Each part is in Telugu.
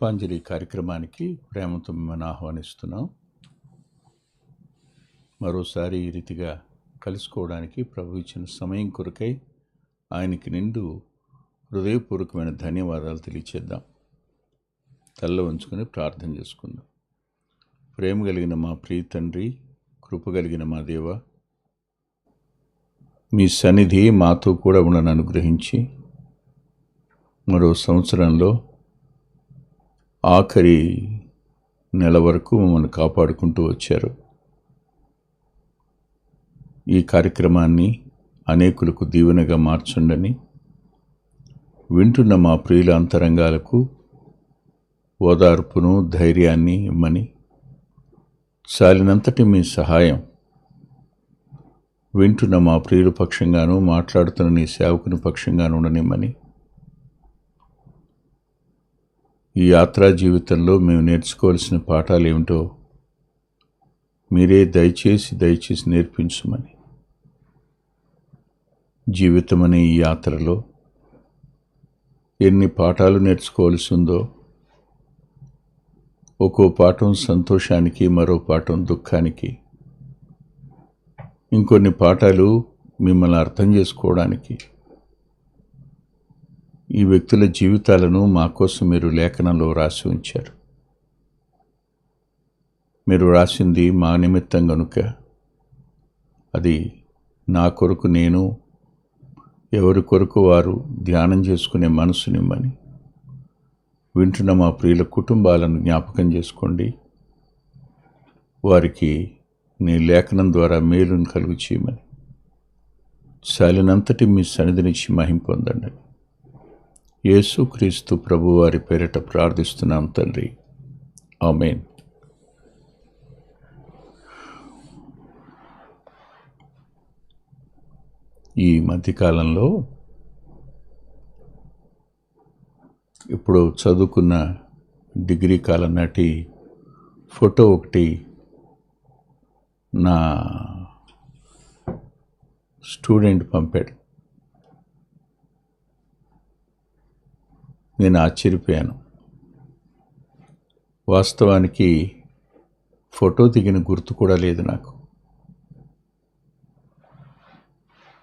కృపాంజలి కార్యక్రమానికి ప్రేమతో మిమ్మల్ని ఆహ్వానిస్తున్నాం. మరోసారి ఈ రీతిగా కలుసుకోవడానికి ప్రభు ఇచ్చిన సమయం కొరకై ఆయనకి నిండు హృదయపూర్వకమైన ధన్యవాదాలు తెలియచేద్దాం. తల్ల ఉంచుకొని ప్రార్థన చేసుకుందాం. ప్రేమ కలిగిన మా ప్రియ తండ్రి కృప కలిగిన మా దేవ మీ సన్నిధి మాతో కూడా ఉండను అనుగ్రహించి మరో సంవత్సరంలో ఆఖరి నెల వరకు మమ్మల్ని కాపాడుకుంటూ వచ్చారు. ఈ కార్యక్రమాన్ని అనేకులకు దీవెనగా మార్చండని వింటున్న మా ప్రియుల అంతరంగాలకు ఓదార్పును ధైర్యాన్ని ఇమ్మని చాలినంతటి మీ సహాయం వింటున్న మా ప్రియుల పక్షంగాను మాట్లాడుతున్న నీ సేవకుని పక్షంగాను ఉండనిమ్మని ఈ యాత్రా జీవితంలో మేము నేర్చుకోవాల్సిన పాఠాలు ఏమిటో మీరే దయచేసి దయచేసి నేర్పించమని. జీవితం అనే ఈ యాత్రలో ఎన్ని పాఠాలు నేర్చుకోవాల్సి ఉందో ఒక్కో పాఠం సంతోషానికి మరో పాఠం దుఃఖానికి ఇంకొన్ని పాఠాలు మిమ్మల్ని అర్థం చేసుకోవడానికి ఈ వ్యక్తుల జీవితాలను మా కోసం మీరు లేఖనంలో రాసి ఉంచారు. మీరు రాసింది మా నిమిత్తం గనుక అది నా కొరకు నేను ఎవరి కొరకు వారు ధ్యానం చేసుకునే మనసునిమ్మని. వింటున్న మా ప్రియుల కుటుంబాలను జ్ఞాపకం చేసుకోండి. వారికి నీ లేఖనం ద్వారా మేలును కలుగు చేయమని. చాలినంతటి మీ సన్నిధినిచ్చి మహిం పొందండి. యేసుక్రీస్తు ప్రభువారి పేరిట ప్రార్థిస్తున్నాం తండ్రి. ఆమెన్. ఈ మధ్యకాలంలో ఇప్పుడు చదువుకున్న డిగ్రీ కాలం నాటి ఫోటో ఒకటి నా స్టూడెంట్ పంపాడు. నేను ఆశ్చర్యపోయాను. వాస్తవానికి ఫోటో దిగిన గుర్తు కూడా లేదు నాకు.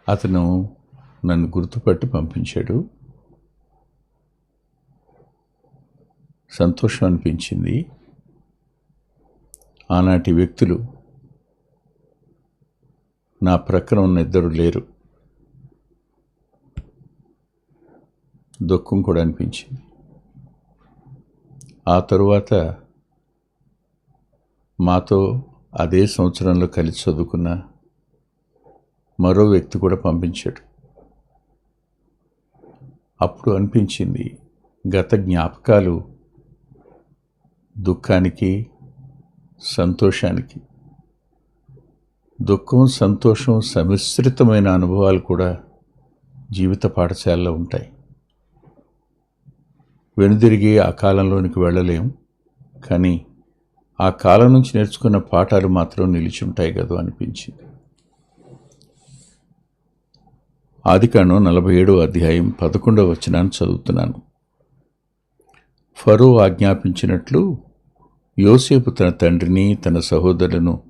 అతను నన్ను గుర్తుపట్టి పంపించాడు. సంతోషం అనిపించింది. ఆనాటి వ్యక్తులు నా ప్రక్కన ఉన్న ఇద్దరు లేరు. దుఃఖం కూడా అనిపించింది. ఆ తరువాత మాతో అదే సంవత్సరంలో కలిసి చదువుకున్న మరో వ్యక్తి కూడా పంపించాడు. అప్పుడు అనిపించింది గత జ్ఞాపకాలు దుఃఖానికి సంతోషానికి. దుఃఖం సంతోషం సమిశ్రితమైన అనుభవాలు కూడా జీవిత పాఠశాలలో ఉంటాయి. వెనుదిరిగి ఆ కాలంలోనికి వెళ్ళలేం. కానీ ఆ కాలం నుంచి నేర్చుకున్న పాఠాలు మాత్రం నిలిచి ఉంటాయి కదా అనిపించింది. ఆదికాండం నలభై ఏడో అధ్యాయం పదకొండవ వచనాన్ని చదువుతున్నాను. ఫరో ఆజ్ఞాపించినట్లు యోసేపు తన తండ్రిని తన సహోదరులను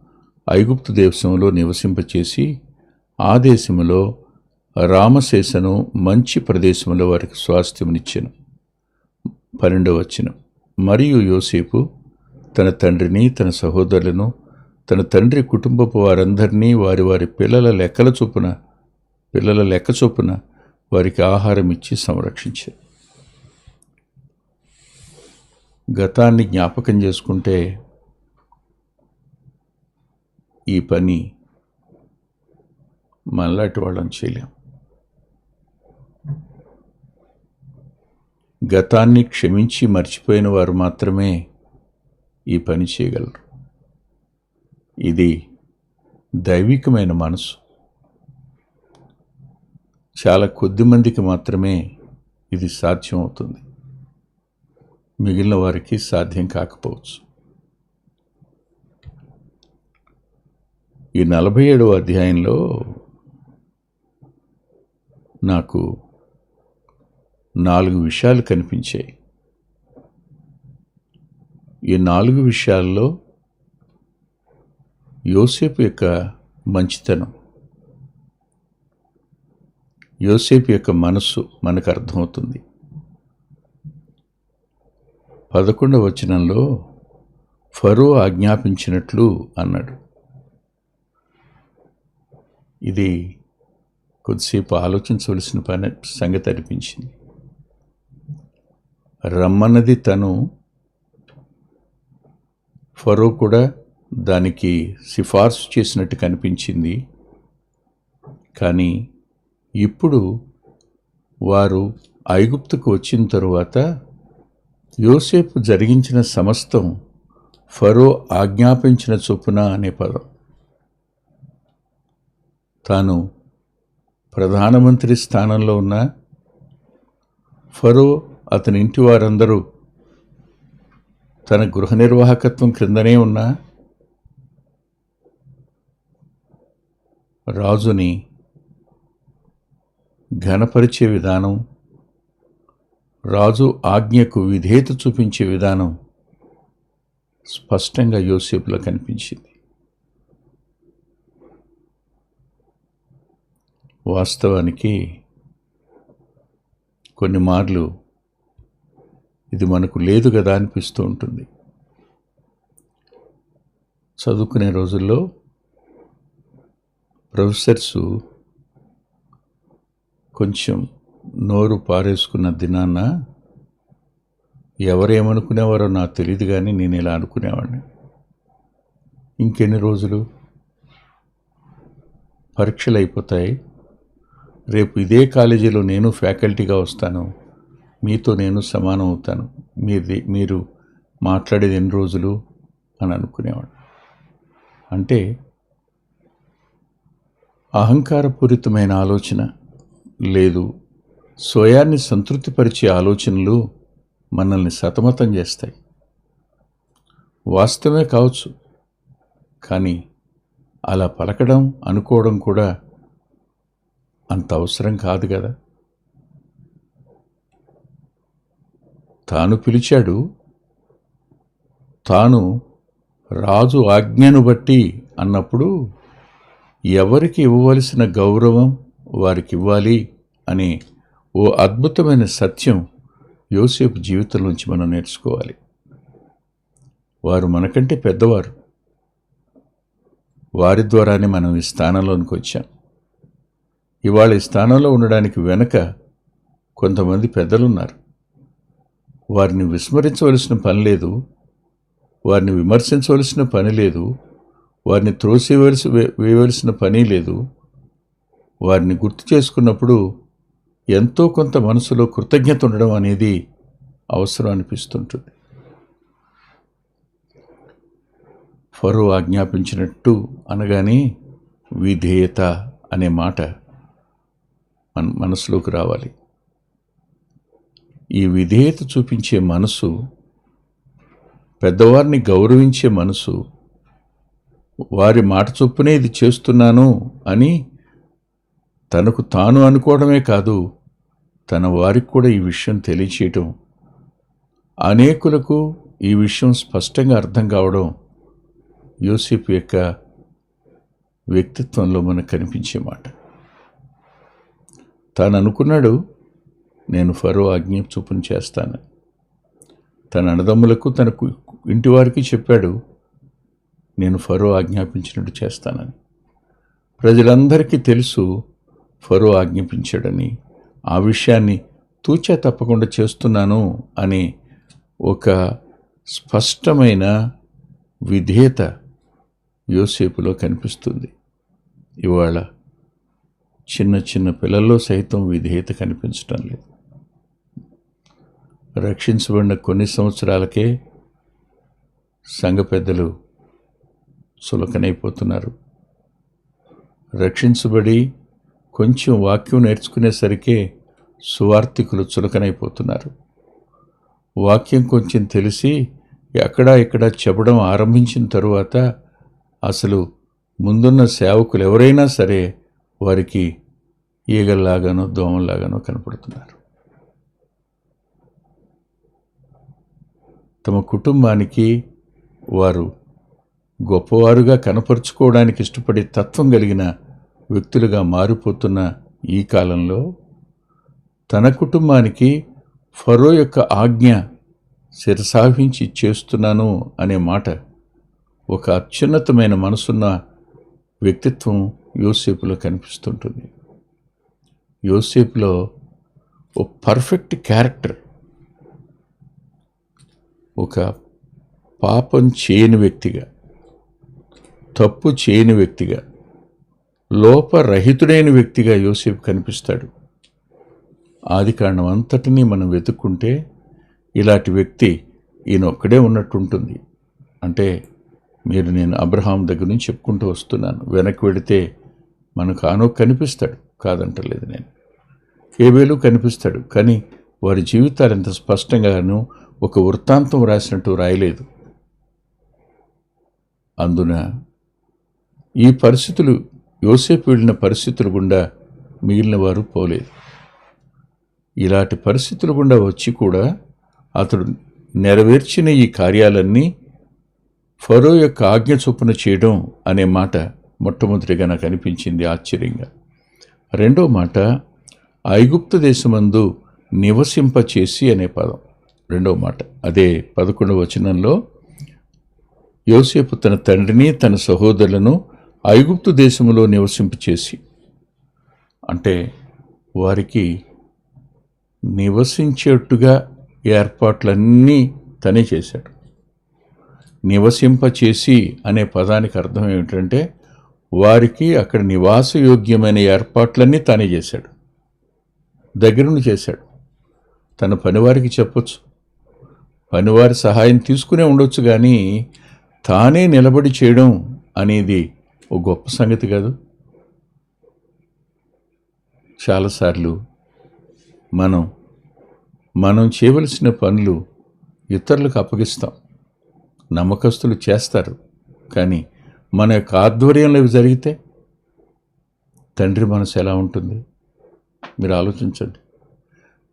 ఐగుప్తు దేశంలో నివసింపచేసి ఆ దేశంలో రామశేషను మంచి ప్రదేశంలో వారికి స్వాస్థ్యమునిచ్చాను. పన్నెండవ వచనం. మరియు యోసేపు తన తండ్రిని తన సహోదరులను తన తండ్రి కుటుంబపు వారందరినీ వారి వారి పిల్లల లెక్కల చొప్పున పిల్లల లెక్క చొప్పున వారికి ఆహారం ఇచ్చి సంరక్షించారు గతాన్ని జ్ఞాపకం చేసుకుంటే ఈ పని మనలాంటి వాళ్ళని చేయలేం. గతాన్ని క్షమించి మర్చిపోయిన వారు మాత్రమే ఈ పని చేయగలరు. ఇది దైవికమైన మనసు. చాలా కొద్ది మందికి మాత్రమే ఇది సాధ్యం అవుతుంది మిగిలిన వారికి సాధ్యం కాకపోవచ్చు. ఈ నలభై ఏడవ అధ్యాయంలో నాకు నాలుగు విషయాలు కనిపించాయి. ఈ నాలుగు విషయాల్లో యోసేపు యొక్క మంచితనం. యోసేపు యొక్క మనస్సు మనకు అర్థమవుతుంది. పదకొండవ వచనంలో ఫరో ఆజ్ఞాపించినట్లు అన్నాడు. ఇది కొద్దిసేపు ఆలోచించవలసిన పని సంగతి అనిపించింది. రమ్మన్నది తను. ఫరో కూడా దానికి సిఫార్సు చేసినట్టు కనిపించింది. కానీ ఇప్పుడు వారు ఐగుప్తుకు వచ్చిన తరువాత యోసేపు జరిగించిన సమస్తం ఫరో ఆజ్ఞాపించిన చొప్పున అనే పదం. తాను ప్రధానమంత్రి స్థానంలో ఉన్న ఫరో అతని ఇంటి వారందరూ తన గృహ నిర్వాహకత్వం క్రిందనే ఉన్న రాజుని ఘనపరిచే విధానం రాజు ఆజ్ఞకు విధేయత చూపించే విధానం స్పష్టంగా యోసేపులో కనిపించింది. వాస్తవానికి కొన్ని మార్లు ఇది మనకు లేదు కదా అనిపిస్తూ ఉంటుంది. చదువుకునే రోజుల్లో ప్రొఫెసర్సు కొంచెం నోరు పారేసుకున్న దినాన్న ఎవరేమనుకునేవారో నాకు తెలియదు కానీ నేను ఇలా అనుకునేవాడిని. ఇంకెన్ని రోజులు? పరీక్షలు అయిపోతాయి. రేపు ఇదే కాలేజీలో నేను ఫ్యాకల్టీగా వస్తాను. మీతో నేను సమానం అవుతాను. మీది మీరు మాట్లాడేది ఎన్ని రోజులు అని అనుకునేవాడు. అంటే అహంకారపూరితమైన ఆలోచన లేదు. స్వయాన్ని సంతృప్తిపరిచే ఆలోచనలు మనల్ని సతమతం చేస్తాయి. వాస్తవమే కావచ్చు. కానీ అలా పలకడం అనుకోవడం కూడా అంత అవసరం కాదు కదా. తాను పిలిచాడు. తాను రాజు ఆజ్ఞను బట్టి అన్నప్పుడు ఎవరికి ఇవ్వవలసిన గౌరవం వారికి ఇవ్వాలి అనే ఓ అద్భుతమైన సత్యం యోసేపు జీవితం నుంచి మనం నేర్చుకోవాలి. వారు మనకంటే పెద్దవారు. వారి ద్వారానే మనం ఈ స్థానంలోనికి వచ్చాం. ఇవాళ ఈ స్థానంలో ఉండడానికి వెనక కొంతమంది పెద్దలున్నారు. వారిని విస్మరించవలసిన పని లేదు. వారిని విమర్శించవలసిన పని లేదు. వారిని త్రోసివలసి వే- వేయవలసిన పని లేదు. వారిని గుర్తు చేసుకున్నప్పుడు ఎంతో కొంత మనసులో కృతజ్ఞత ఉండడం అనేది అవసరం అనిపిస్తుంటుంది. ఫరో ఆజ్ఞాపించినట్టు అనగానే విధేయత అనే మాట మన మనసులోకి రావాలి. ఈ విధేయత చూపించే మనసు పెద్దవారిని గౌరవించే మనసు వారి మాట చొప్పునే ఇది చేస్తున్నాను అని తనకు తాను అనుకోవడమే కాదు తన వారికి కూడా ఈ విషయం తెలియచేయటం. అనేకులకు ఈ విషయం స్పష్టంగా అర్థం కావడం యూసిఫ్ యొక్క వ్యక్తిత్వంలో మనకు కనిపించే మాట. తాను అనుకున్నాడు నేను ఫరో ఆజ్ఞ చూపును చేస్తాను. తన అన్నదమ్ములకు తనకు ఇంటివారికి చెప్పాడు నేను ఫరో ఆజ్ఞాపించినట్టు చేస్తానని. ప్రజలందరికీ తెలుసు ఫరో ఆజ్ఞాపించాడని ఆ విషయాన్ని తూచా తప్పకుండా చేస్తున్నాను అనే ఒక స్పష్టమైన విధేయత యోసేపులో కనిపిస్తుంది. ఇవాళ చిన్న చిన్న పిల్లల్లో సైతం విధేయత కనిపించడం లేదు. రక్షించబడిన కొన్ని సంవత్సరాలకే సంఘ పెద్దలు చులకనైపోతున్నారు రక్షించబడి కొంచెం వాక్యం నేర్చుకునేసరికే సువార్థికులు చులకనైపోతున్నారు వాక్యం కొంచెం తెలిసి ఎక్కడా ఇక్కడ చెప్పడం ఆరంభించిన తరువాత అసలు ముందున్న సేవకులు ఎవరైనా సరే వారికి ఈగల్లాగానో దోమల్లాగానో కనపడుతున్నారు. తమ కుటుంబానికి వారు గొప్పవారుగా కనపరుచుకోవడానికి ఇష్టపడే తత్వం కలిగిన వ్యక్తులుగా మారిపోతున్న ఈ కాలంలో తన కుటుంబానికి ఫరో యొక్క ఆజ్ఞ శిరసాహించి చేస్తున్నాను అనే మాట ఒక అత్యున్నతమైన మనసున్న వ్యక్తిత్వం యోసేపులో కనిపిస్తుంటుంది. యోసేపులో ఓ పర్ఫెక్ట్ క్యారెక్టర్ ఒక పాపం చేయని వ్యక్తిగా తప్పు చేయని వ్యక్తిగా లోపరహితుడైన వ్యక్తిగా యోసేపు కనిపిస్తాడు. ఆది కారణం అంతటినీ మనం వెతుక్కుంటే ఇలాంటి వ్యక్తి ఈయన ఒక్కడే ఉన్నట్టుంటుంది. అంటే మీరు నేను అబ్రహాం దగ్గర నుంచి చెప్పుకుంటూ వస్తున్నాను. వెనక్కి వెడితే మనకు ఆనో కనిపిస్తాడు. కాదంటలేదు నేను. ఏవేలు కనిపిస్తాడు. కానీ వారి జీవితాలు ఎంత స్పష్టంగాను ఒక వృత్తాంతం రాసినట్టు రాయలేదు. అందున ఈ పరిస్థితులు యోసేపు వెళ్ళిన పరిస్థితులు గుండా మిగిలిన వారు పోలేదు. ఇలాంటి పరిస్థితులు గుండా వచ్చి కూడా అతడు నెరవేర్చిన ఈ కార్యాలన్నీ ఫరో యొక్క ఆజ్ఞ చొప్పున చేయడం అనే మాట మొట్టమొదటిగా నాకు అనిపించింది ఆశ్చర్యంగా. రెండో మాట ఐగుప్తు దేశమందు నివసింపచేసి అనే పదం. రెండవ మాట. అదే పదకొండవ వచనంలో యోసేపు తన తండ్రిని తన సహోదరులను ఐగుప్తు దేశంలో నివసింపచేసి అంటే వారికి నివసించేట్టుగా ఏర్పాట్లన్నీ తనే చేశాడు. నివసింపచేసి అనే పదానికి అర్థం ఏమిటంటే వారికి అక్కడ నివాసయోగ్యమైన ఏర్పాట్లన్నీ తానే చేశాడు. దగ్గరుండి చేశాడు. తన పనివారికి చెప్పొచ్చు. పనివారి సహాయం తీసుకునే ఉండొచ్చు కానీ తానే నిలబడి చేయడం అనేది ఓ గొప్ప సంగతి కాదు. చాలాసార్లు మనం మనం చేయవలసిన పనులు ఇతరులకు అప్పగిస్తాం. నమ్మకస్తులు చేస్తారు. కానీ మన యొక్క ఆధ్వర్యంలో ఇవి జరిగితే తండ్రి మనసు ఎలా ఉంటుంది? మీరు ఆలోచించండి.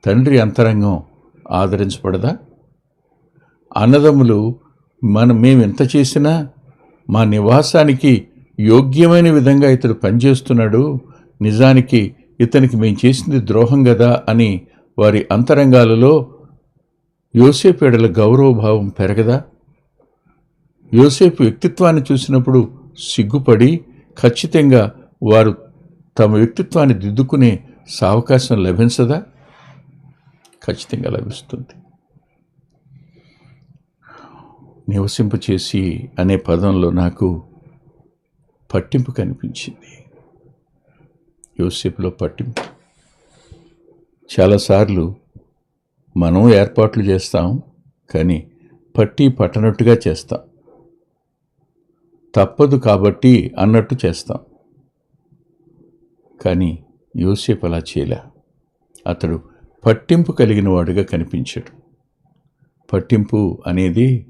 తండ్రి అంతరంగం ఆదరించబడదా? అన్నదమ్ములు మనం మేము చేసినా మా నివాసానికి యోగ్యమైన విధంగా ఇతడు పనిచేస్తున్నాడు. నిజానికి ఇతనికి మేము చేసింది ద్రోహం కదా అని వారి అంతరంగాలలో యోసేపేడల గౌరవభావం పెరగదా? యోసేపు వ్యక్తిత్వాన్ని చూసినప్పుడు సిగ్గుపడి ఖచ్చితంగా వారు తమ వ్యక్తిత్వాన్ని దిద్దుకునే సావకాశం లభించదా? ఖచ్చితంగా లభిస్తుంది. నివసింపచేసి అనే పదంలో నాకు పట్టింపు కనిపించింది. యోసేపులో పట్టింపు. చాలాసార్లు మనం ఏర్పాట్లు చేస్తాం కానీ పట్టి పట్టనట్టుగా చేస్తాం. తప్పదు కాబట్టి అన్నట్టు చేస్తాం. కానీ యోసేపు అలా చేయలే. అతడు పట్టింపు కలిగిన వాడుగా కనిపించాడు. పట్టింపు అనేది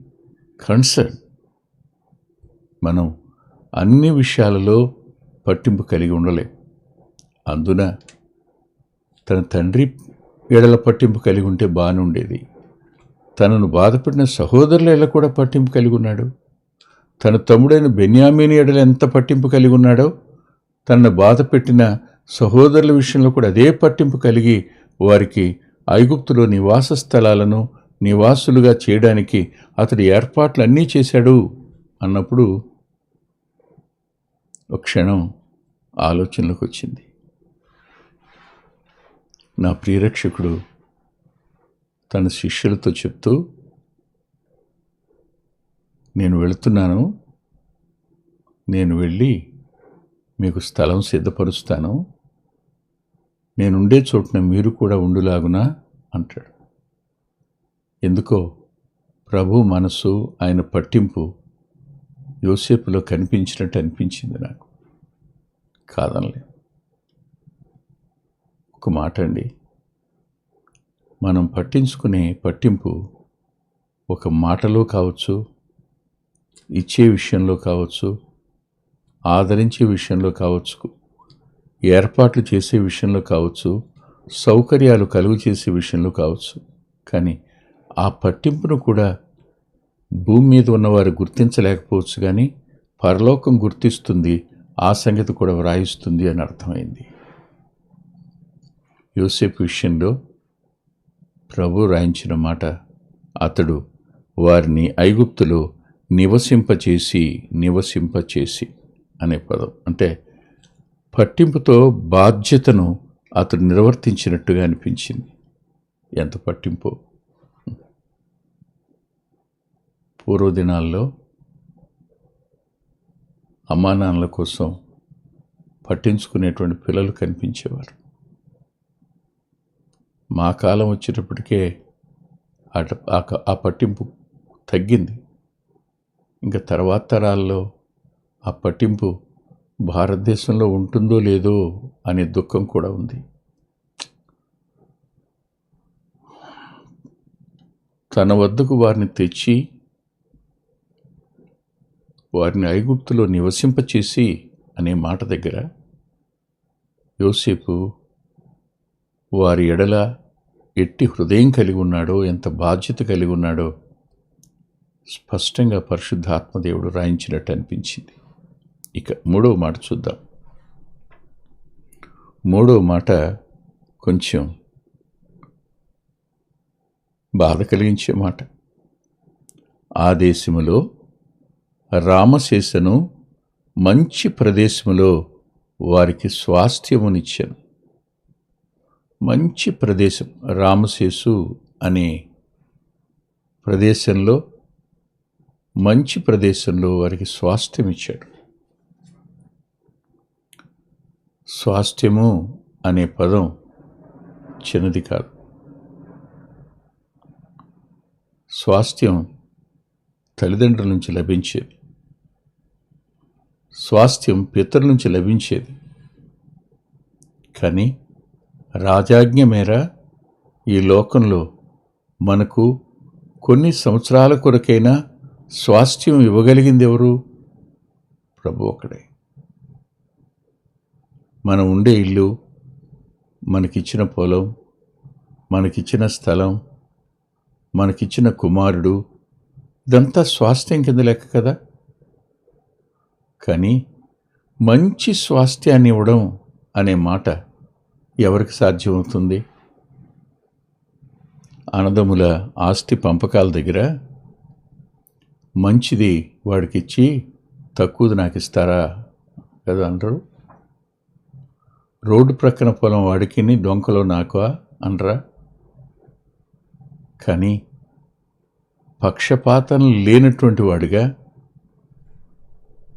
కన్సర్న్ మనం అన్ని విషయాలలో పట్టింపు కలిగి ఉండలేం. అందున తన తండ్రి ఎడల పట్టింపు కలిగి ఉంటే బాగానే ఉండేది. తనను బాధపడిన సహోదరుల ఎడల కూడా పట్టింపు కలిగి ఉన్నాడు. తన తమ్ముడైన బెన్యామీని ఎడల ఎంత పట్టింపు కలిగి ఉన్నాడో తనను బాధ పెట్టిన సహోదరుల విషయంలో కూడా అదే పట్టింపు కలిగి వారికి ఐగుప్తులో నివాస స్థలాలను నివాసులుగా చేయడానికి అతడు ఏర్పాట్లు అన్నీ చేశాడు అన్నప్పుడు ఒక క్షణం ఆలోచనలోకి వచ్చింది. నా ప్రియరక్షకుడు తన శిష్యులతో చెప్తూ నేను వెళుతున్నాను. నేను వెళ్ళి మీకు స్థలం సిద్ధపరుస్తాను. నేనుండే చోటున మీరు కూడా ఉండులాగునా? అంటాడు. ఎందుకో ప్రభు మనసు ఆయన పట్టింపు యోసేపులో కనిపించినట్టు అనిపించింది నాకు. కాదనలే ఒక మాట అండి. మనం పట్టించుకునే పట్టింపు ఒక మాటలో కావచ్చు ఇచ్చే విషయంలో కావచ్చు ఆదరించే విషయంలో కావచ్చు ఏర్పాట్లు చేసే విషయంలో కావచ్చు సౌకర్యాలు కలుగు చేసే విషయంలో కావచ్చు. కానీ ఆ పట్టింపును కూడా భూమి మీద ఉన్నవారు గుర్తించలేకపోవచ్చు కానీ పరలోకం గుర్తిస్తుంది ఆ సంగతి కూడా వ్రాయిస్తుంది అని అర్థమైంది. యోసేపు విషయంలో ప్రభు రాయించిన మాట అతడు వారిని ఐగుప్తులో నివసింపచేసి నివసింపచేసి అనే పదం. అంటే పట్టింపుతో బాధ్యతను అతడు నిర్వర్తించినట్టుగా అనిపించింది. ఎంత పట్టింపు? పూర్వదినాల్లో అమ్మానాన్నల కోసం పట్టించుకునేటువంటి పిల్లలు కనిపించేవారు. మా కాలం వచ్చేటప్పటికే అట ఆ క- ఆ పట్టింపు తగ్గింది. ఇంకా తర్వాత తరాల్లో ఆ పట్టింపు భారతదేశంలో ఉంటుందో లేదో అనే దుఃఖం కూడా ఉంది. తన వద్దకు వారిని తెచ్చి వారిని ఐగుప్తులో నివసింపచేసి అనే మాట దగ్గర యోసేపు వారి ఎడల ఎట్టి హృదయం కలిగి ఉన్నాడో ఎంత బాధ్యత కలిగి ఉన్నాడో స్పష్టంగా పరిశుద్ధాత్మదేవుడు రాయించినట్టు అనిపించింది. ఇక మూడవ మాట చూద్దాం. మూడవ మాట కొంచెం బాధ కలిగించే మాట. ఆ దేశములో రామశేషను మంచి ప్రదేశంలో వారికి స్వాస్థ్యమునిచ్చాను. మంచి ప్రదేశం రామశేషు అనే ప్రదేశంలో మంచి ప్రదేశంలో వారికి స్వాస్థ్యం ఇచ్చాడు స్వాస్థ్యము అనే పదం చిన్నది కాదు. స్వాస్థ్యం తల్లిదండ్రుల నుంచి లభించేది. స్వాస్థ్యం పితరుల నుంచి లభించేది. కానీ రాజాజ్ఞ మేర ఈ లోకంలో మనకు కొన్ని సంవత్సరాల కొరకైనా స్వాస్థ్యం ఇవ్వగలిగింది ఎవరు ప్రభు ఒకడే మనం ఉండే ఇల్లు మనకిచ్చిన పొలం మనకిచ్చిన స్థలం మనకిచ్చిన కుమారుడు ఇదంతా స్వాస్థ్యం కింద లెక్క కదా? కానీ మంచి స్వాస్థ్యాన్ని ఇవ్వడం అనే మాట ఎవరికి సాధ్యమవుతుంది? అనదముల ఆస్తి పంపకాల దగ్గర మంచిది వాడికి ఇచ్చి తక్కువది నాకు ఇస్తారా కదా అంటారు. రోడ్డు ప్రక్కన పొలం వాడికి డొంకలో నాకు అనరా. కానీ పక్షపాతం లేనటువంటి వాడిగా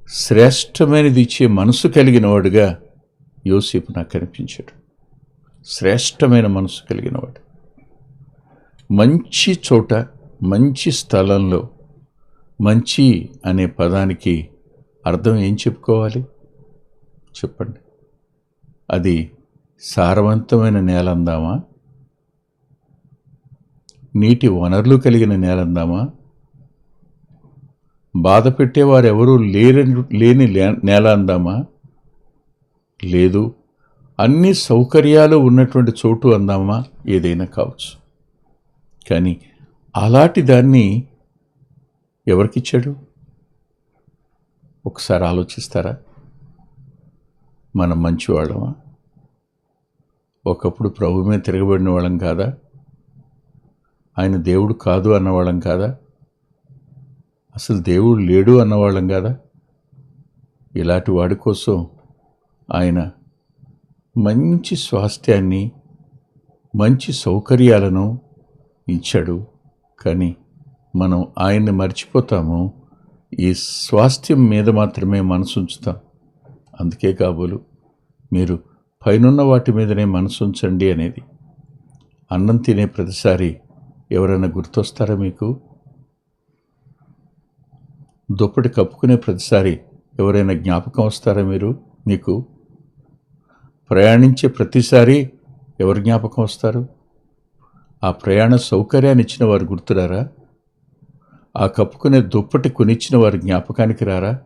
శ్రేష్టమైనది ఇచ్చే మనసు కలిగిన వాడుగా యోసేపు నాకు కనిపించాడు. శ్రేష్టమైన మనసు కలిగిన వాడు. మంచి చోట మంచి స్థలంలో మంచి అనే పదానికి అర్థం ఏం చెప్పుకోవాలి? చెప్పండి. అది సారవంతమైన నేలందామా? నీటి వనరులు కలిగిన నేలందామా? బాధ పెట్టేవారెవరూ లేరని లేని లే- నేల అందామా లేదు. అన్ని సౌకర్యాలు ఉన్నటువంటి చోటు అందామా ఏదైనా కావచ్చు. కానీ అలాంటి దాన్ని ఎవరికిచ్చాడు? ఒకసారి ఆలోచిస్తారా? మనం మంచివాళ్ళమా? ఒకప్పుడు ప్రభు మీద తిరగబడిన వాళ్ళం కాదా? ఆయన దేవుడు కాదు అన్నవాళ్ళం కాదా? అసలు దేవుడు లేడు అన్నవాళ్ళం కాదా? ఇలాంటి వాడి కోసం ఆయన మంచి స్వాస్థ్యాన్ని మంచి సౌకర్యాలను ఇచ్చాడు. కానీ మనం ఆయన్ని మర్చిపోతాము. ఈ స్వాస్థ్యం మీద మాత్రమే మనసు ఉంచుతాం. అందుకే కాబోలు మీరు పైనున్న వాటి మీదనే మనసు ఉంచండి అనేది. అన్నం తినే ప్రతిసారి ఎవరైనా గుర్తొస్తారా మీకు? దుప్పటి కప్పుకునే ప్రతిసారి ఎవరైనా జ్ఞాపకం వస్తారా మీరు? మీకు ప్రయాణించే ప్రతిసారి ఎవరు జ్ఞాపకం వస్తారు? ఆ ప్రయాణ సౌకర్యాన్ని ఇచ్చిన వారు గుర్తురారా? ఆ కప్పుకునే దుప్పటి కొనిచ్చిన వారు జ్ఞాపకానికి రారా?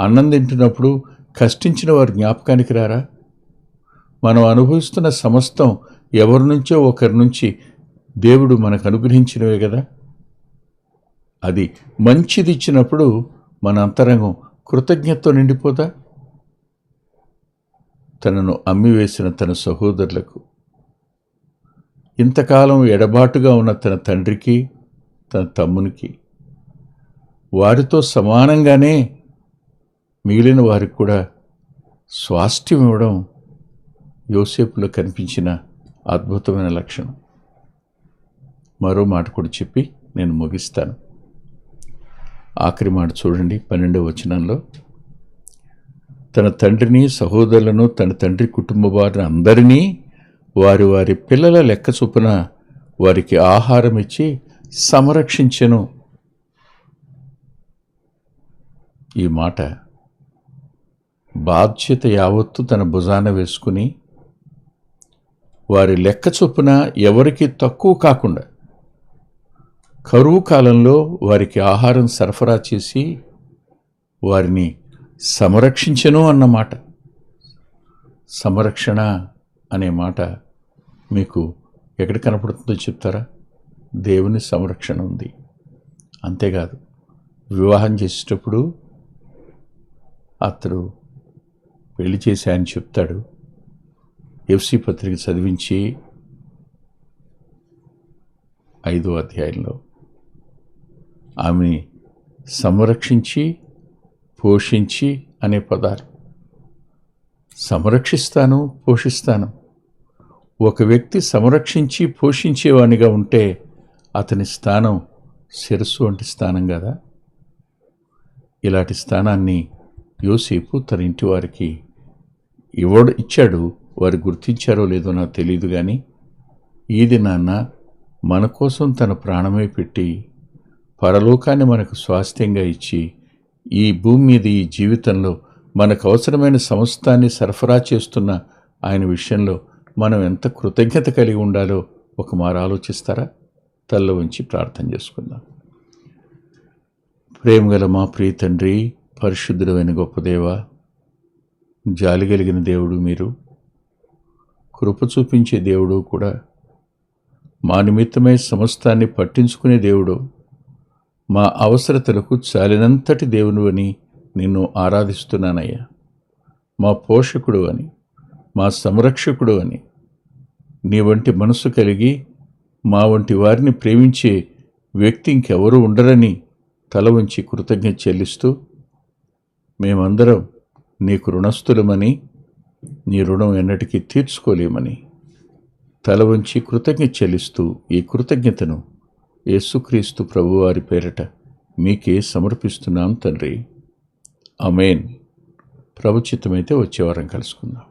అన్నం తింటున్నప్పుడు కష్టించిన వారు జ్ఞాపకానికి రారా? మనం అనుభవిస్తున్న సమస్తం ఎవరి నుంచో ఒకరి నుంచి దేవుడు మనకు అనుగ్రహించినవే కదా? అది మంచిది ఇచ్చినప్పుడు మన అంతరంగం కృతజ్ఞతతో నిండిపోదా? తనను అమ్మివేసిన తన సహోదరులకు. ఇంతకాలం ఎడబాటుగా ఉన్న తన తండ్రికి తన తమ్మునికి. వారితో సమానంగానే మిగిలిన వారికి కూడా స్వాస్థ్యం ఇవ్వడం యోసేపులో కనిపించిన అద్భుతమైన లక్షణం. మరో మాట కూడా చెప్పి నేను ముగిస్తాను. ఆఖరి మాట చూడండి పన్నెండవ వచనంలో. తన తండ్రిని సహోదరులను తన తండ్రి కుటుంబ వారిని అందరినీ వారి వారి పిల్లల లెక్క చొప్పున వారికి ఆహారం ఇచ్చి సంరక్షించెను. ఈ మాట బాధ్యత యావత్తు తన భుజాన వేసుకుని వారి లెక్క చొప్పున ఎవరికి తక్కువ కాకుండా కరువు కాలంలో వారికి ఆహారం సరఫరా చేసి వారిని సంరక్షించను అన్నమాట సంరక్షణ అనే మాట మీకు ఎక్కడ కనపడుతుందో చెప్తారా? దేవుని సంరక్షణ ఉంది. అంతేకాదు వివాహం చేసేటప్పుడు అతడు పెళ్ళి చేసి ఆయన చెప్తాడు. ఎఫ్సి పత్రిక చదివించి ఐదో అధ్యాయంలో ఆమెని సంరక్షించి పోషించి అనే పదాలు. సంరక్షిస్తాను పోషిస్తాను. ఒక వ్యక్తి సంరక్షించి పోషించేవానిగా ఉంటే అతని స్థానం శిరస్సు వంటి స్థానం కదా. ఇలాంటి స్థానాన్ని యోసేపు తన ఇంటి వారికి ఇవ్వడు ఇచ్చాడు. వారు గుర్తించారో లేదో నాకు తెలియదు కానీ ఈ దినాన్న మన కోసం తన ప్రాణమే పెట్టి పరలోకాన్ని మనకు స్వాస్థ్యంగా ఇచ్చి ఈ భూమి మీద ఈ జీవితంలో మనకు అవసరమైన సమస్తాన్ని సరఫరా చేస్తున్న ఆయన విషయంలో మనం ఎంత కృతజ్ఞత కలిగి ఉండాలో ఒక మారు ఆలోచిస్తారా? తల్ల ఉంచి ప్రార్థన చేసుకుందాం. ప్రేమగల మా ప్రియ తండ్రి పరిశుద్ధుడమైన గొప్ప దేవ జాలి కలిగిన దేవుడు మీరు కృప చూపించే దేవుడు కూడా మా నిమిత్తమే సమస్తాన్ని పట్టించుకునే దేవుడు మా అవసరతలకు చాలినంతటి దేవుడు అని నిన్ను ఆరాధిస్తున్నానయ్యా. మా పోషకుడు అని మా సంరక్షకుడు అని నీ వంటి మనసు కలిగి మా వంటి వారిని ప్రేమించే వ్యక్తి ఇంకెవరూ ఉండరని తల వంచి కృతజ్ఞత చెల్లిస్తూ మేమందరం నీకు రుణస్థులమని నీ రుణం ఎన్నటికీ తీర్చుకోలేమని తల వంచి కృతజ్ఞత చెల్లిస్తూ ఈ కృతజ్ఞతను యేసుక్రీస్తు ప్రభువారి పేరట మీకే సమర్పిస్తున్నాం తండ్రి. అమేన్ ప్రభుచితమైతే వచ్చే వారం కలుసుకుందాం.